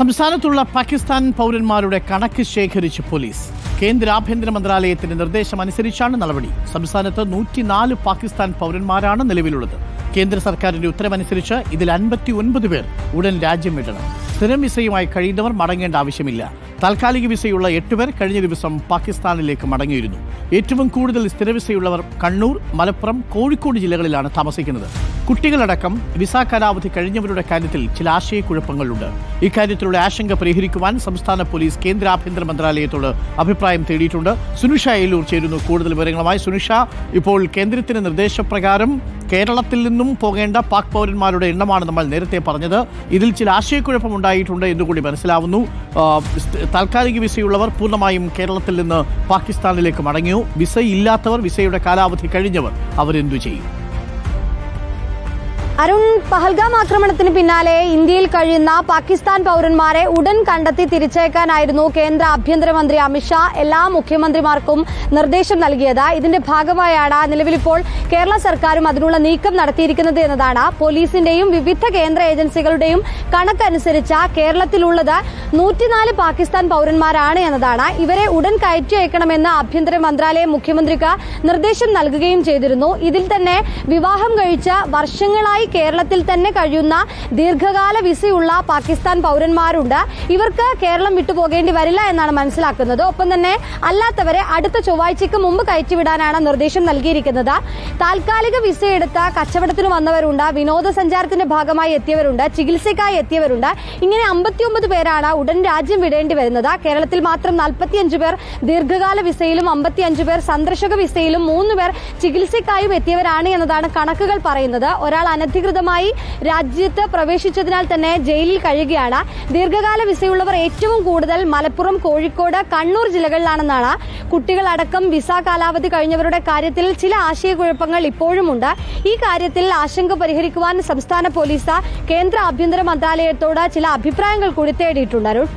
സംസ്ഥാനത്തുള്ള പാകിസ്ഥാൻ പൗരന്മാരുടെ കണക്ക് ശേഖരിച്ച് പോലീസ്. കേന്ദ്ര ആഭ്യന്തര മന്ത്രാലയത്തിന്റെ നിർദ്ദേശമനുസരിച്ചാണ് നടപടി. സംസ്ഥാനത്ത് നൂറ്റിനാല് പാകിസ്ഥാൻ പൗരന്മാരാണ് നിലവിലുള്ളത്. കേന്ദ്ര സർക്കാരിന്റെ ഉത്തരവനുസരിച്ച് ഇതിൽ അൻപത്തി ഒൻപത് പേർ ഉടൻ രാജ്യം വിടണം. സ്ഥിരം വിസയുമായി കഴിയുന്നവർ മടങ്ങേണ്ട ആവശ്യമില്ല. താൽക്കാലിക വിസയുള്ള എട്ടുപേർ കഴിഞ്ഞ ദിവസം പാകിസ്ഥാനിലേക്ക് മടങ്ങിയിരുന്നു. ഏറ്റവും കൂടുതൽ സ്ഥിരവിസയുള്ളവർ കണ്ണൂർ മലപ്പുറം കോഴിക്കോട് ജില്ലകളിലാണ് താമസിക്കുന്നത്. കുട്ടികളടക്കം വിസ കാലാവധി കഴിഞ്ഞവരുടെ കാര്യത്തിൽ ചില ആശയക്കുഴപ്പങ്ങളുണ്ട്. ഇക്കാര്യത്തിലുള്ള ആശങ്ക പരിഹരിക്കുവാൻ സംസ്ഥാന പോലീസ് കേന്ദ്ര ആഭ്യന്തര മന്ത്രാലയത്തോട് അഭിപ്രായം തേടിയിട്ടുണ്ട്. സുനിഷ ഏലൂർ ചേരുന്നു. കൂടുതൽ വിവരങ്ങളുമായി സുനിഷ. ഇപ്പോൾ കേന്ദ്രത്തിന്റെ നിർദ്ദേശപ്രകാരം കേരളത്തിൽ നിന്നും പോകേണ്ട പാക് പൗരന്മാരുടെ എണ്ണമാണ് നമ്മൾ നേരത്തെ പറഞ്ഞത്. ഇതിൽ ചില ആശയക്കുഴപ്പം ഉണ്ടായിട്ടുണ്ട് എന്നുകൂടി മനസ്സിലാവുന്നു. താൽക്കാലിക വിസയുള്ളവർ പൂർണമായും കേരളത്തിൽ നിന്ന് പാകിസ്ഥാനിലേക്ക് മടങ്ങിയോ? വിസ ഇല്ലാത്തവർ വിസയുടെ കാലാവധി കഴിഞ്ഞവർ അവരെന്തു ചെയ്യും? അരുൺ പഹൽഗാം ആക്രമണത്തിന് പിന്നാലെ ഇന്ത്യയിൽ കഴിയുന്ന പാകിസ്ഥാൻ പൗരന്മാരെ ഉടൻ കണ്ടെത്തി തിരിച്ചയക്കാനായിരുന്നു കേന്ദ്ര ആഭ്യന്തരമന്ത്രി അമിത്ഷാ എല്ലാ മുഖ്യമന്ത്രിമാർക്കും നിർദ്ദേശം നൽകിയത്. ഇതിന്റെ ഭാഗമായാണ് നിലവിലിപ്പോൾ കേരള സർക്കാരും അതിനുള്ള നീക്കം നടത്തിയിരിക്കുന്നത് എന്നതാണ്. പോലീസിന്റെയും വിവിധ കേന്ദ്ര ഏജൻസികളുടെയും കണക്കനുസരിച്ച് കേരളത്തിലുള്ളത് നൂറ്റിനാല് പാകിസ്ഥാൻ പൗരന്മാരാണ് എന്നതാണ്. ഇവരെ ഉടൻ കയറ്റി അയക്കണമെന്ന് ആഭ്യന്തര മന്ത്രാലയം മുഖ്യമന്ത്രിക്ക് നിർദ്ദേശം നൽകുകയും ചെയ്തിരുന്നു. ഇതിൽ തന്നെ വിവാഹം കഴിച്ച വർഷങ്ങളായി കേരളത്തിൽ തന്നെ കഴിയുന്ന ദീർഘകാല വിസയുള്ള പാകിസ്ഥാൻ പൗരന്മാരുണ്ട്. ഇവർക്ക് കേരളം വിട്ടുപോകേണ്ടി വരില്ല എന്നാണ് മനസ്സിലാക്കുന്നത്. ഒപ്പം തന്നെ അല്ലാത്തവരെ അടുത്ത ചൊവ്വാഴ്ചയ്ക്ക് മുമ്പ് കയറ്റിവിടാനാണ് നിർദ്ദേശം നൽകിയിരിക്കുന്നത്. താൽക്കാലിക വിസ എടുത്ത കച്ചവടത്തിന് വന്നവരുണ്ട്. വിനോദസഞ്ചാരത്തിന്റെ ഭാഗമായി എത്തിയവരുണ്ട്. ചികിത്സയ്ക്കായി എത്തിയവരുണ്ട്. ഇങ്ങനെ അമ്പത്തിയൊമ്പത് പേരാണ് ഉടൻ രാജ്യം വിടേണ്ടി വരുന്നത്. കേരളത്തിൽ മാത്രം നാൽപ്പത്തിയഞ്ച് പേർ ദീർഘകാല വിസയിലും അമ്പത്തിയഞ്ച് പേർ സന്ദർശക വിസയിലും മൂന്ന് പേർ ചികിത്സയ്ക്കായും എത്തിയവരാണ് എന്നതാണ് കണക്കുകൾ പറയുന്നത്. ഒരാൾ അനധികൃതമായി രാജ്യത്ത് പ്രവേശിച്ചതിനാൽ തന്നെ ജയിലിൽ കഴിയുകയാണ്. ദീർഘകാല വിസയുള്ളവർ ഏറ്റവും കൂടുതൽ മലപ്പുറം കോഴിക്കോട് കണ്ണൂർ ജില്ലകളിലാണെന്നാണ് കുട്ടികളടക്കം വിസ കാലാവധി കഴിഞ്ഞവരുടെ കാര്യത്തിൽ ചില ആശയക്കുഴപ്പങ്ങൾ ഇപ്പോഴുമുണ്ട്. ഈ കാര്യത്തിൽ ആശങ്ക പരിഹരിക്കുവാൻ സംസ്ഥാന പോലീസ് കേന്ദ്ര ആഭ്യന്തര മന്ത്രാലയത്തോട് ചില അഭിപ്രായങ്ങൾ കൂടി തേടിയിട്ടുണ്ട് അരുൺ.